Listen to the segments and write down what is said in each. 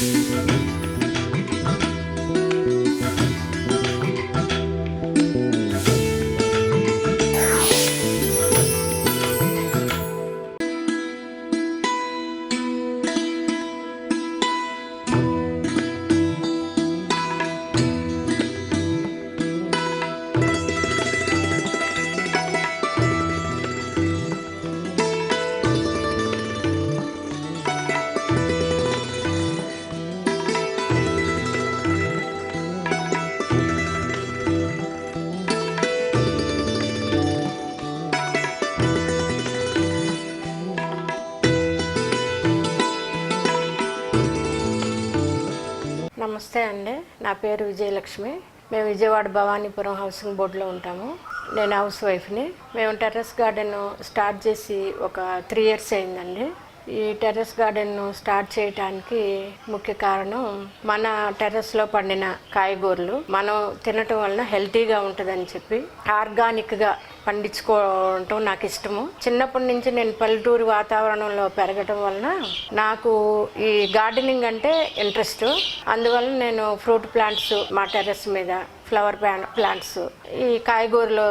Música నమస్తే అండి. నా పేరు విజయలక్ష్మి. మేము విజయవాడ భవానీపురం హౌసింగ్ బోర్డులో ఉంటాము. నేను హౌస్ వైఫ్ని. మేము టెర్రస్ గార్డెన్ స్టార్ట్ చేసి ఒక త్రీ ఇయర్స్ అయిందండి. ఈ టెర్రస్ గార్డెన్ స్టార్ట్ చేయడానికి ముఖ్య కారణం మన టెర్రస్లో పండిన కాయగూరలు. మనం తినటం వలన హెల్తీగా ఉంటుందని చెప్పి ఆర్గానిక్గా పండించుకోవటం నాకు ఇష్టము. చిన్నప్పటి నుంచి నేను పల్లెటూరు వాతావరణంలో పెరగటం వలన నాకు ఈ గార్డెనింగ్ అంటే ఇంట్రెస్ట్. అందువల్ల నేను ఫ్రూట్ ప్లాంట్స్ మా టెర్రస్ మీద ఫ్లవర్ ప్లాంట్స్. ఈ కాయగూరలు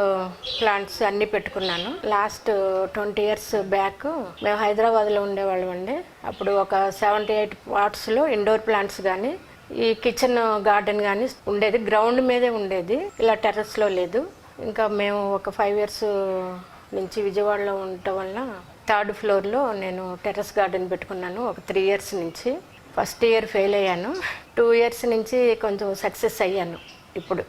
ప్లాంట్స్ అన్నీ పెట్టుకున్నాను. లాస్ట్ ట్వంటీ ఇయర్స్ బ్యాక్ మేము హైదరాబాద్లో ఉండేవాళ్ళం అండి. అప్పుడు ఒక సెవెంటీ ఎయిట్ పార్ట్స్లో ఇండోర్ ప్లాంట్స్ కానీ ఈ కిచెన్ గార్డెన్ కానీ ఉండేది. గ్రౌండ్ మీదే ఉండేది. ఇలా టెర్రస్లో లేదు. ఇంకా మేము ఒక ఫైవ్ ఇయర్స్ నుంచి విజయవాడలో ఉండటం వల్ల థర్డ్ ఫ్లోర్లో నేను టెర్రస్ గార్డెన్ పెట్టుకున్నాను ఒక త్రీ ఇయర్స్ నుంచి. ఫస్ట్ ఇయర్ ఫెయిల్ అయ్యాను. టూ ఇయర్స్ నుంచి కొంచెం సక్సెస్ అయ్యాను. ఇప్పుడు.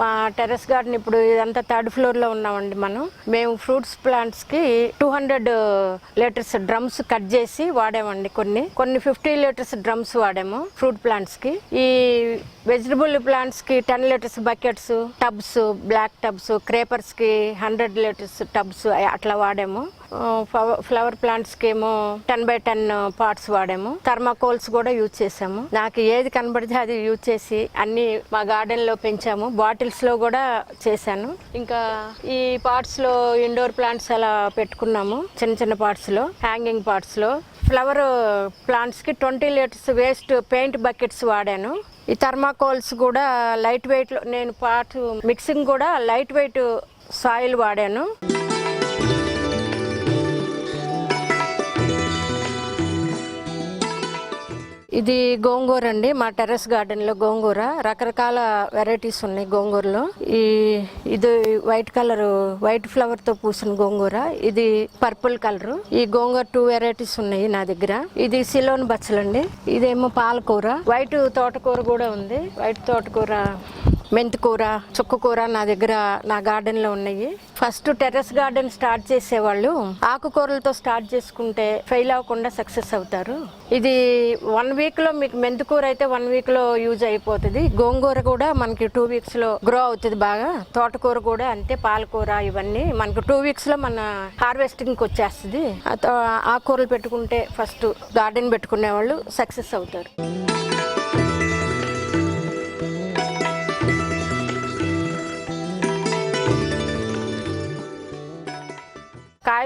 మా టెర్రస్ గార్డెన్ ఇప్పుడు ఇదంతా థర్డ్ ఫ్లోర్లో ఉన్నామండి మనం. మేము fruits ప్లాంట్స్కి two hundred litres drums cut చేసి వాడామండి కొన్ని. కొన్ని ఫిఫ్టీ లీటర్స్ డ్రమ్స్ వాడాము ఫ్రూట్ ప్లాంట్స్కి. ఈ vegetable ప్లాంట్స్కి ten litres buckets tubs black tubs క్రేపర్స్కి hundred litres tubs అట్లా వాడాము. ఫ్లవర్ ప్లాంట్స్కి ఏమో టెన్ బై టెన్ పార్ట్స్ వాడాము. థర్మాకోల్స్ కూడా యూజ్ చేసాము నాకు ఏది కనబడితే అది యూజ్ చేసి అన్ని మా గార్డెన్లో పెంచాము. బాటిల్స్లో కూడా చేశాను. ఇంకా ఈ పార్ట్స్లో లో ఇండోర్ ప్లాంట్స్ అలా పెట్టుకున్నాము. చిన్న చిన్న పార్ట్స్లో లో హ్యాంగింగ్ పార్ట్స్లో లో. Flower ప్లాంట్స్కి twenty litres waste paint buckets వాడాను. ఈ థర్మాకోల్స్ కూడా లైట్ వెయిట్లో నేను పార్ట్ మిక్సింగ్ కూడా లైట్ వెయిట్ సాయిల్ వాడాను. ఇది గోంగూర అండి. మా టెర్రస్ గార్డెన్లో గోంగూర. రకరకాల వెరైటీస్ ఉన్నాయి గోంగూరలో. ఈ ఇది వైట్ కలర్ వైట్ ఫ్లవర్తో పూసిన గోంగూర. ఇది పర్పుల్ కలర్. ఈ గోంగూర టూ వెరైటీస్ ఉన్నాయి నా దగ్గర. ఇది సిలోన్ బచ్చలండి. ఇదేమో పాలకూర. వైట్ తోటకూర కూడా ఉంది. వైట్ తోటకూర మెంతికూర చుక్కకూర నా దగ్గర నా గార్డెన్లో ఉన్నాయి. ఫస్ట్ టెర్రస్ గార్డెన్ స్టార్ట్ చేసేవాళ్ళు. ఆకుకూరలతో స్టార్ట్ చేసుకుంటే ఫెయిల్ అవ్వకుండా సక్సెస్ అవుతారు. ఇది వన్ వీక్లో మీకు మెంతికూర అయితే వన్ వీక్లో యూజ్ అయిపోతుంది. గోంగూర కూడా మనకి టూ వీక్స్లో గ్రో అవుతుంది బాగా. తోటకూర కూడా అంతే పాలకూర ఇవన్నీ మనకి టూ వీక్స్లో మన హార్వెస్టింగ్కి వచ్చేస్తుంది. ఆ ఆకుకూరలు పెట్టుకుంటే ఫస్ట్ గార్డెన్ పెట్టుకునే వాళ్ళు సక్సెస్ అవుతారు.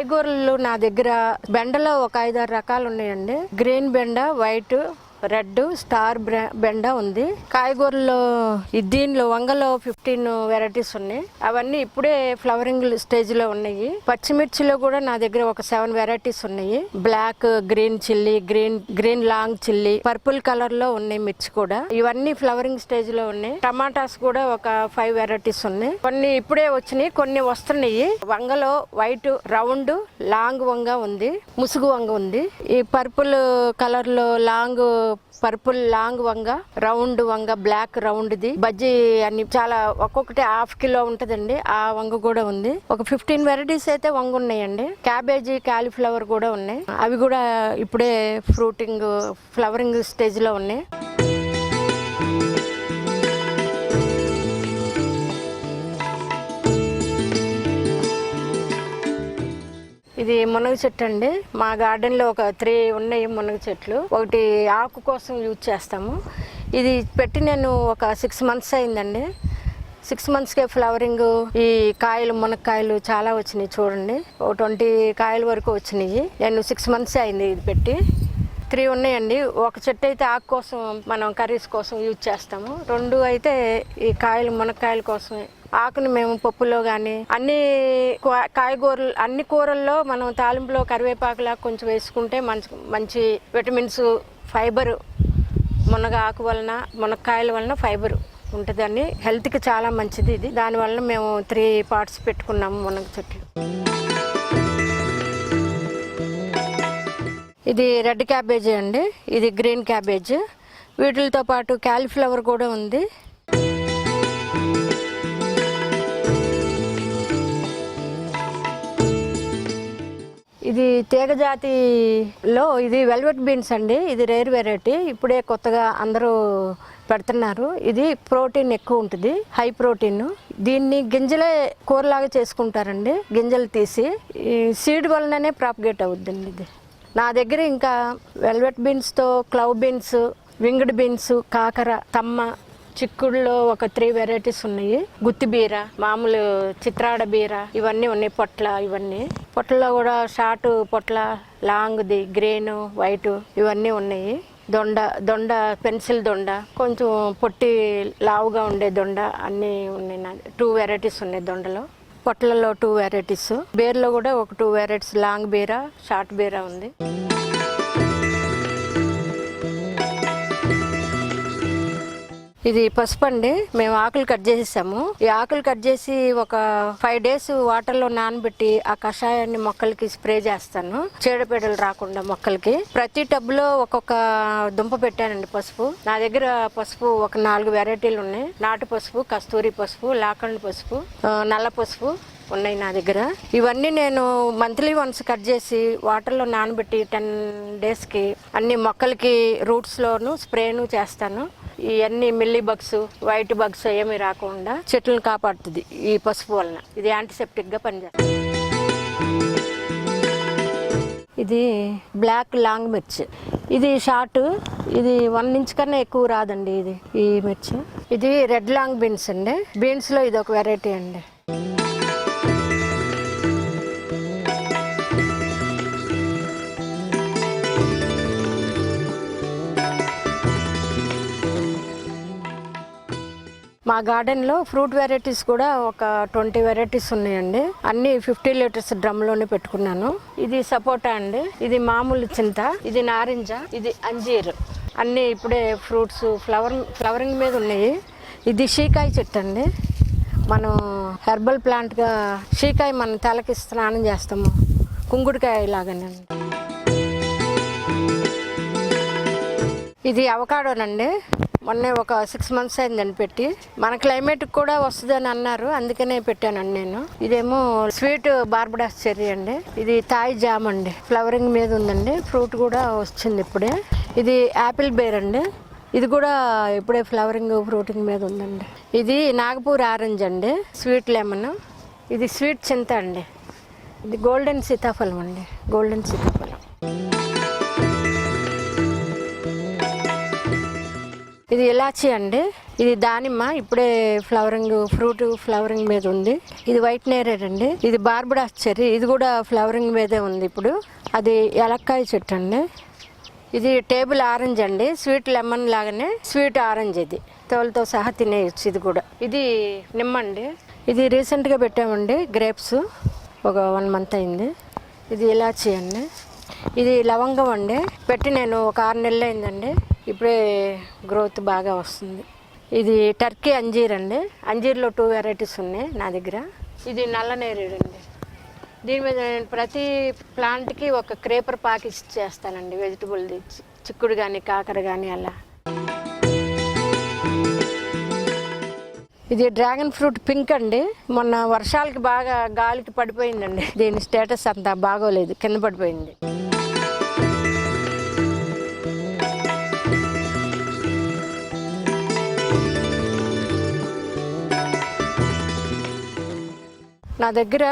కాయగూరలు నా దగ్గర బెండలో ఒక ఐదారు రకాలు ఉన్నాయండి. గ్రీన్ బెండ వైట్ రెడ్ స్టార్ బ్ర- బెండ ఉంది. కాయగూరలో దీనిలో వంగలో ఫిఫ్టీన్ వెరైటీస్ ఉన్నాయి. అవన్నీ ఇప్పుడే ఫ్లవరింగ్ స్టేజ్లో ఉన్నాయి. పచ్చిమిర్చిలో కూడా నా దగ్గర ఒక సెవెన్ వెరైటీస్ ఉన్నాయి. Black green chilli green green long chilli purple కలర్లో ఉన్నాయి మిర్చి కూడా. ఇవన్నీ ఫ్లవరింగ్ స్టేజ్లో ఉన్నాయి. టమాటాస్ కూడా ఒక ఫైవ్ వెరైటీస్ ఉన్నాయి. కొన్ని ఇప్పుడే వచ్చినాయి కొన్ని వస్తున్నాయి. వంగలో వైట్ రౌండ్ లాంగ్ వంగ ఉంది. ముసుగు వంగ ఉంది. ఈ పర్పుల్ కలర్లో లాంగ్ పర్పుల్ లాంగ్ వంగ రౌండ్ వంగ బ్లాక్ రౌండ్ ది బజ్జీ అన్ని చాలా ఒక్కొక్కటి హాఫ్ కిలో ఉంటదండి. ఆ వంగ కూడా ఉంది. ఒక ఫిఫ్టీన్ వెరైటీస్ అయితే వంగ ఉన్నాయండి. క్యాబేజీ కాలీఫ్లవర్ కూడా ఉన్నాయి. అవి కూడా ఇప్పుడే ఫ్రూటింగ్ ఫ్లవరింగ్ స్టేజ్లో ఉన్నాయి. ఇది మునగ చెట్టు అండి. మా గార్డెన్లో ఒక త్రీ ఉన్నాయి మునగ చెట్లు. ఒకటి ఆకు కోసం యూజ్ చేస్తాము. ఇది పెట్టి నేను ఒక సిక్స్ మంత్స్ అయిందండి. సిక్స్ మంత్స్కే ఫ్లవరింగ్ ఈ కాయలు మునక్కాయలు చాలా వచ్చినాయి చూడండి. ఓ ట్వంటీ కాయల వరకు వచ్చినాయి. నేను సిక్స్ మంత్స్ అయింది ఇది పెట్టి. త్రీ ఉన్నాయండి. ఒక చెట్టు అయితే ఆకు కోసం మనం కర్రీస్ కోసం యూజ్ చేస్తాము. రెండు అయితే ఈ కాయలు మునక్కాయల కోసమే ఆకుని మేము పప్పులో కానీ అన్ని కాయగూరలు అన్ని కూరల్లో మనం తాలింపులో కరివేపాకులా కొంచెం వేసుకుంటే మంచి మంచి విటమిన్స్ ఫైబర్. మునగ ఆకు వలన మునక్కాయల వలన ఫైబర్ ఉంటుందని హెల్త్కి చాలా మంచిది ఇది. దానివల్ల మేము త్రీ పార్ట్స్ పెట్టుకున్నాము మునగ చెట్లు. ఇది రెడ్ క్యాబేజీ అండి. ఇది గ్రీన్ క్యాబేజ్. వీటితో పాటు క్యాలీఫ్లవర్ కూడా ఉంది. ఇది తీగ జాతిలో ఇది వెల్వెట్ బీన్స్ అండి ఇది రేర్ వెరైటీ. ఇప్పుడే కొత్తగా అందరూ పెడుతున్నారు. ఇది ప్రోటీన్ ఎక్కువ ఉంటుంది హై ప్రోటీన్. దీన్ని గింజలే కూరలాగా చేసుకుంటారండి గింజలు తీసి. ఈ సీడ్ వలననే ప్రాపగేట్ అవుద్దండి ఇది. నా దగ్గర ఇంకా వెల్వెట్ బీన్స్తో క్లవ్ బీన్స్ వింగ్డ్ బీన్స్ కాకర తమ్మ చిక్కుడులో ఒక త్రీ వెరైటీస్ ఉన్నాయి. గుత్తి బీర మామూలు చిత్రాడ బీర ఇవన్నీ ఉన్నాయి పొట్ల ఇవన్నీ. పొట్లలో కూడా షార్ట్ పొట్ల లాంగ్ది గ్రీన్ వైట్ ఇవన్నీ ఉన్నాయి. దొండ దొండ పెన్సిల్ దొండ కొంచెం పొట్టి లావుగా ఉండే దొండ అన్నీ ఉన్నాయి టూ వెరైటీస్ ఉన్నాయి దొండలో. పొట్లలో టూ వెరైటీస్ బీర్లో కూడా ఒక టూ వెరైటీస్ లాంగ్ బీర షార్ట్ బీర ఉంది. ఇది పసుపు అండి. మేము ఆకులు కట్ చేసేసాము. ఈ ఆకులు కట్ చేసి ఒక ఫైవ్ డేస్ వాటర్లో నానబెట్టి ఆ కషాయాన్ని మొక్కలకి స్ప్రే చేస్తాను. చీడపీడలు రాకుండా మొక్కలకి. ప్రతి టబ్లో ఒక్కొక్క దుంప పెట్టానండి పసుపు. నా దగ్గర పసుపు ఒక నాలుగు వెరైటీలు ఉన్నాయి. నాటు పసుపు కస్తూరి పసుపు లాకండ్ పసుపు నల్ల పసుపు ఉన్నాయి నా దగ్గర. ఇవన్నీ నేను మంత్లీ వన్స్ కట్ చేసి వాటర్లో నానబెట్టి టెన్ డేస్కి అన్ని మొక్కలకి రూట్స్లోను స్ప్రేను చేస్తాను. ఇవన్నీ మిల్లీ బగ్స్ వైట్ బగ్స్ ఏమి రాకుండా చెట్లను కాపాడుతుంది ఈ పసుపు వలన. ఇది యాంటీసెప్టిక్గా పనిచేస్తుంది. ఇది బ్లాక్ లాంగ్ మిర్చి ఇది షార్ట్ ఇది వన్ ఇంచ్ కన్నా ఎక్కువ రాదండి ఇది ఈ మిర్చి ఇది రెడ్ లాంగ్ బీన్స్ అండి. బీన్స్లో ఇది ఒక వెరైటీ అండి. మా గార్డెన్లో ఫ్రూట్ వెరైటీస్ కూడా ఒక ట్వంటీ వెరైటీస్ ఉన్నాయండి. అన్ని ఫిఫ్టీ లీటర్స్ డ్రమ్లోనే పెట్టుకున్నాను. ఇది సపోటా అండి. ఇది మామూలు చింత ఇది నారింజ ఇది అంజీర్. అన్నీ ఇప్పుడే ఫ్రూట్స్ ఫ్లవర్ ఫ్లవరింగ్ మీద ఉన్నాయి. ఇది షీకాయ చెట్టు అండి. మనం హెర్బల్ ప్లాంట్గా షీకాయ మనం తలకి స్నానం చేస్తాము. కుంగుడికాయ లాగానండి ఇది అవకాడోనండి. మొన్నే ఒక సిక్స్ మంత్స్ అయిందని పెట్టి. మన క్లైమేట్ కూడా వస్తుందని అన్నారు. అందుకనే పెట్టానండి నేను. ఇదేమో స్వీట్ బార్బడాస్ చెర్రీ అండి. ఇది తాయి జామ్ అండి. ఫ్లవరింగ్ మీద ఉందండి. ఫ్రూట్ కూడా వచ్చింది ఇప్పుడే. ఇది యాపిల్ బేర్ అండి. ఇది కూడా ఇప్పుడే ఫ్లవరింగ్ ఫ్రూటింగ్ మీద ఉందండి. ఇది నాగపూర్ ఆరెంజ్ అండి. స్వీట్ లెమన్ ఇది స్వీట్ చింత అండి. ఇది గోల్డెన్ సీతాఫలం అండి. గోల్డెన్ సీతాఫలం. ఇది ఇలాచి అండి. ఇది దానిమ్మ ఇప్పుడే ఫ్లవరింగ్ ఫ్రూట్ ఫ్లవరింగ్ మీద ఉంది. ఇది వైట్ నేరేడ్ అండి. ఇది బార్బడాస్ చెర్రీ. ఇది కూడా ఫ్లవరింగ్ మీదే ఉంది ఇప్పుడు. అది ఎలక్కాయ చెట్టు అండి. ఇది టేబుల్ ఆరెంజ్ అండి. స్వీట్ లెమన్ లాగానే స్వీట్ ఆరెంజ్ ఇది. తోలతో సహా తినేయచ్చు ఇది కూడా. ఇది నిమ్మ అండి. ఇది రీసెంట్గా పెట్టామండి గ్రేప్స్. ఒక వన్ మంత్ అయింది. ఇది ఇలాచి అండి. ఇది లవంగం అండి. పెట్టి నేను ఒక ఆరు నెలలు అయిందండి. ఇప్పుడే గ్రోత్ బాగా వస్తుంది. ఇది టర్కీ అంజీర్ అండి. అంజీర్లో టూ వెరైటీస్ ఉన్నాయి నా దగ్గర. ఇది నల్ల నేరేడు అండి. దీని మీద నేను ప్రతి ప్లాంట్కి ఒక క్రేపర్ పాకిస్ చేస్తానండి వెజిటబుల్ చిక్కుడు కానీ కాకర కానీ అలా. ఇది డ్రాగన్ ఫ్రూట్ పింక్ అండి. మొన్న వర్షాలకి బాగా గాలికి పడిపోయిందండి. దీని స్టేటస్ అంతా బాగోలేదు. కింద పడిపోయింది. నా దగ్గర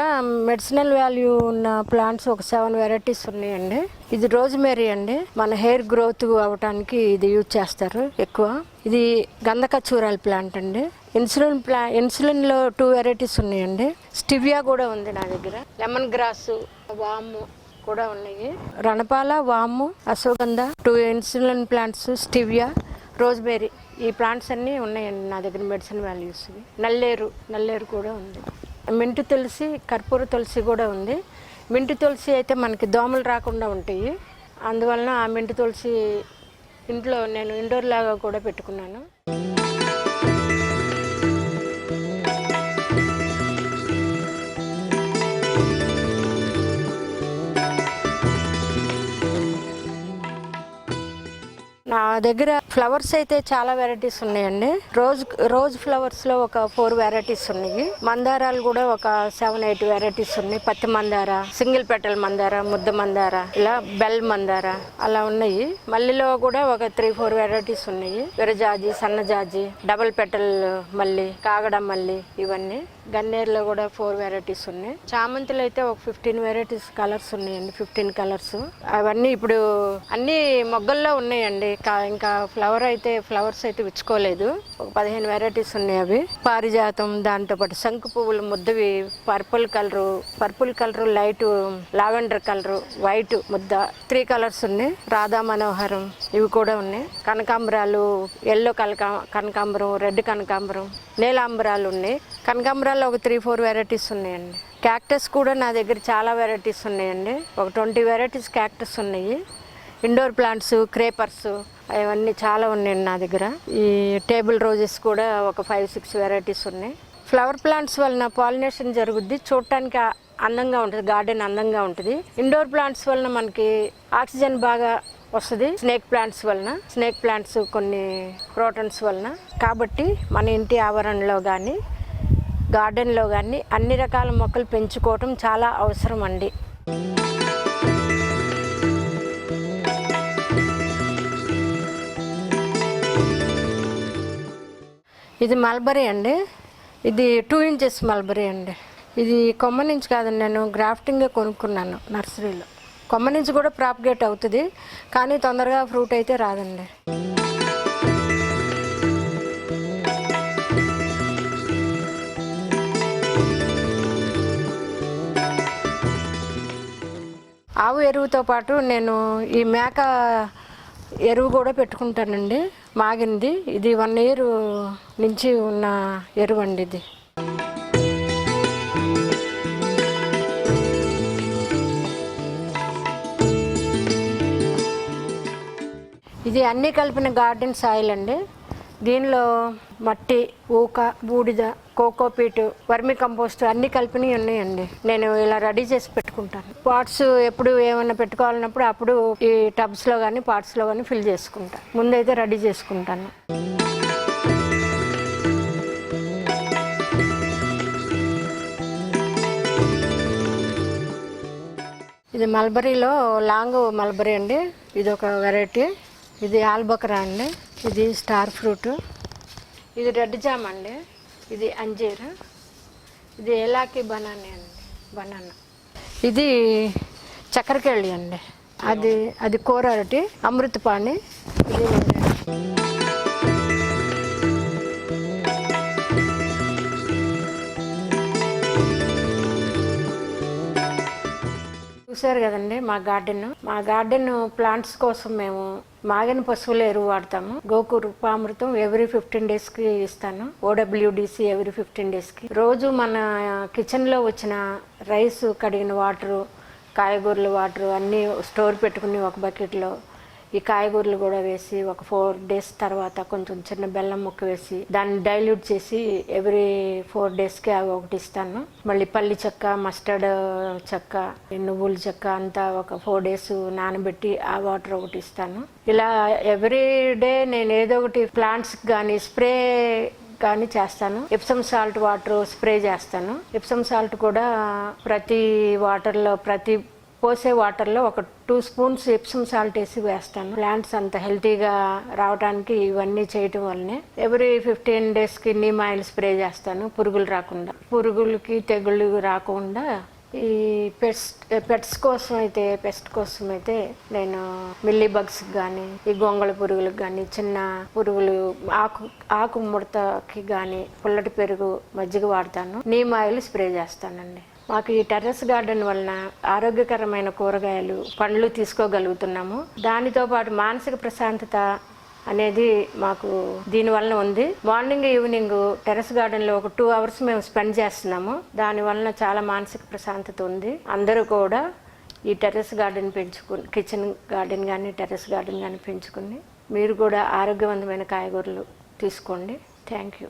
మెడిసినల్ వాల్యూ ఉన్న ప్లాంట్స్ ఒక సెవెన్ వెరైటీస్ ఉన్నాయండి. ఇది రోజ్మేరీ అండి. మన హెయిర్ గ్రోత్ అవ్వటానికి ఇది యూజ్ చేస్తారు ఎక్కువ. ఇది గంధకచూరాల ప్లాంట్ అండి. ఇన్సులిన్ ప్లా ఇన్సులిన్లో టూ వెరైటీస్ ఉన్నాయండి. స్టివియా కూడా ఉంది నా దగ్గర. లెమన్ గ్రాస్ వాము కూడా ఉన్నాయి. రణపాల వాము అశోగంధ two insulin plants stevia rosemary. ఈ ప్లాంట్స్ అన్నీ ఉన్నాయండి నా దగ్గర మెడిసిన్ వాల్యూస్ నల్లేరు నల్లేరు కూడా ఉంది. మింటు తులసి కర్పూర తులసి కూడా ఉంది. మింటు తులసి అయితే మనకి దోమలు రాకుండా ఉంటాయి. అందువలన ఆ మింటు తులసి ఇంట్లో నేను ఇండోర్ లాగా కూడా పెట్టుకున్నాను. నా దగ్గర ఫ్లవర్స్ అయితే చాలా వెరైటీస్ ఉన్నాయండి. రోజ్ రోజ్ ఫ్లవర్స్లో ఒక ఫోర్ వెరైటీస్ ఉన్నాయి. మందారాలు కూడా ఒక సెవెన్ ఎయిట్ వెరైటీస్ ఉన్నాయి. పత్తి మందార సింగిల్ పెటల్ మందార ముద్ద మందార ఇలా బెల్ మందార అలా ఉన్నాయి. మల్లిలో కూడా ఒక త్రీ ఫోర్ వెరైటీస్ ఉన్నాయి. విరజాజి సన్నజాజి డబుల్ పెటల్ మల్లి కాగడ మల్లి ఇవన్నీ. గన్నేరులో కూడా ఫోర్ వెరైటీస్ ఉన్నాయి. చామంతిలో అయితే ఒక ఫిఫ్టీన్ వెరైటీస్ కలర్స్ ఉన్నాయండి ఫిఫ్టీన్ కలర్స్. అవన్నీ ఇప్పుడు అన్ని మొగ్గల్లో ఉన్నాయండి. కా- ఇంకా ఫ్లవర్ అయితే ఫ్లవర్స్ అయితే విచ్చుకోలేదు. ఒక పదిహేను వెరైటీస్ ఉన్నాయి అవి. పారిజాతం దాంతోపాటు శంకు పువ్వులు ముద్దవి purple colour purple colour light lavender colour white ముద్ద త్రీ కలర్స్ ఉన్నాయి. రాధా మనోహరం ఇవి కూడా ఉన్నాయి. కనకాంబరాలు ఎల్లో కనకా కనకాంబరం రెడ్ కనకాంబరం. నీలాంబరాలు ఉన్నాయి. కనకాంబరాల్లో ఒక త్రీ ఫోర్ వెరైటీస్ ఉన్నాయండి. క్యాక్టస్ కూడా నా దగ్గర చాలా వెరైటీస్ ఉన్నాయండి. ఒక ట్వంటీ వెరైటీస్ క్యాక్టస్ ఉన్నాయి. ఇండోర్ ప్లాంట్స్ క్రేపర్స్ అవన్నీ చాలా ఉన్నాయండి నా దగ్గర. ఈ టేబుల్ రోజెస్ కూడా ఒక ఫైవ్ సిక్స్ వెరైటీస్ ఉన్నాయి. ఫ్లవర్ ప్లాంట్స్ వలన పాలినేషన్ జరుగుద్ది. చూడటానికి అందంగా ఉంటుంది గార్డెన్ అందంగా ఉంటుంది. ఇండోర్ ప్లాంట్స్ వలన మనకి ఆక్సిజన్ బాగా వస్తుంది. స్నేక్ ప్లాంట్స్ వలన స్నేక్ ప్లాంట్స్ కొన్ని క్రోటన్స్ వలన. కాబట్టి మన ఇంటి ఆవరణలో కానీ గార్డెన్లో కానీ అన్ని రకాల మొక్కలు పెంచుకోవటం చాలా అవసరం అండి. ఇది మల్బరీ అండి. ఇది టూ ఇంచెస్ మల్బరీ అండి. ఇది కొమ్మ నుంచి కాదండి నేను గ్రాఫ్టింగే కొనుక్కున్నాను నర్సరీలో. కొమ్మ నుంచి కూడా ప్రాపగేట్ అవుతుంది కానీ తొందరగా ఫ్రూట్ అయితే రాదండి. ఆవు ఎరువుతో పాటు నేను ఈ మేక ఎరువు కూడా పెట్టుకుంటానండి మాగింది. ఇది వన్ ఇయర్ నుంచి ఉన్న ఎరువు అండి ఇది. ఇది అన్నీ కలిపిన గార్డెన్ సాయిల్ అండి. దీనిలో మట్టి ఊక బూడిద కోకోపీటు వర్మి కంపోస్ట్ అన్నీ కలిపినవి ఉన్నాయండి. నేను ఇలా రెడీ చేసి పెట్టుకుంటాను. పాట్స్ ఎప్పుడు ఏమైనా పెట్టుకోవాలన్నప్పుడు అప్పుడు ఈ టబ్స్లో కానీ పాట్స్లో కానీ ఫిల్ చేసుకుంటాను ముందైతే రెడీ చేసుకుంటాను. ఇది మల్బరీలో లాంగ్ మల్బరీ అండి. ఇది ఒక వెరైటీ. ఇది ఆల్బకరా అండి. ఇది స్టార్ ఫ్రూట్. ఇది రెడ్ జామ్ అండి. ఇది అంజీర్. ఇది ఏలాకి బనానా అండి. బనానా. ఇది చక్కెరకేళి అండి. అది అది కూర ఒకటి అమృతపాణి. ఇది చూసారు కదండి మా గార్డెన్. మా గార్డెన్ ప్లాంట్స్ కోసం మేము మాగిన పశువుల ఎరువు వాడతాము. గోకు రూపామృతం ఎవ్రీ ఫిఫ్టీన్ డేస్కి ఇస్తాను. ఓడబ్ల్యూడిసి ఎవ్రీ ఫిఫ్టీన్ డేస్కి. రోజు మన కిచెన్లో వచ్చిన రైస్ కడిగిన వాటరు కాయగూరల వాటర్ అన్నీ స్టోర్ పెట్టుకుని ఒక బకెట్లో ఈ కాయగూరలు కూడా వేసి ఒక ఫోర్ డేస్ తర్వాత కొంచెం చిన్న బెల్లం ముక్క వేసి దాన్ని డైల్యూట్ చేసి ఎవ్రీ ఫోర్ డేస్కి అవి ఒకటి ఇస్తాను. మళ్ళీ పల్లి చెక్క మస్టర్డ్ చెక్క నువ్వుల చెక్క అంతా ఒక ఫోర్ డేస్ నానబెట్టి ఆ వాటర్ ఒకటి ఇస్తాను. ఇలా ఎవ్రీ డే నేను ఏదో ఒకటి ప్లాంట్స్ కానీ స్ప్రే కానీ చేస్తాను. ఎప్సమ్ సాల్ట్ వాటర్ స్ప్రే చేస్తాను. ఎప్సమ్ సాల్ట్ కూడా ప్రతి వాటర్లో ప్రతి పోసే వాటర్లో ఒక టూ స్పూన్స్ ఎప్సమ్ సాల్ట్ వేసి వేస్తాను. ప్లాంట్స్ అంత హెల్తీగా రావడానికి ఇవన్నీ చేయటం వల్లనే ఎవ్రీ ఫిఫ్టీన్ డేస్కి నీమ్ ఆయిల్ స్ప్రే చేస్తాను పురుగులు రాకుండా. పురుగులకి తెగుళ్ళు రాకుండా ఈ పెస్ట్ పెట్స్ కోసం అయితే పెస్ట్ కోసం అయితే నేను మిల్లీ బగ్స్ కానీ ఈ గొంగళ పురుగులకు కానీ చిన్న పురుగులు ఆకు ఆకు ముడతకి కానీ పుల్లటి పెరుగు మజ్జిగ వాడతాను. నీమ్ ఆయిల్ స్ప్రే చేస్తానండి. మాకు ఈ టెర్రస్ గార్డెన్ వలన ఆరోగ్యకరమైన కూరగాయలు పండ్లు తీసుకోగలుగుతున్నాము. దానితో పాటు మానసిక ప్రశాంతత అనేది మాకు దీనివలన ఉంది. మార్నింగ్ ఈవినింగ్ టెర్రస్ గార్డెన్లో ఒక టూ అవర్స్ మేము స్పెండ్ చేస్తున్నాము. దాని వలన చాలా మానసిక ప్రశాంతత ఉంది. అందరూ కూడా ఈ టెర్రస్ గార్డెన్ పెంచుకుని కిచెన్ గార్డెన్ కానీ టెర్రస్ గార్డెన్ కానీ పెంచుకుని మీరు కూడా ఆరోగ్యవంతమైన కాయగూరలు తీసుకోండి. Thank you.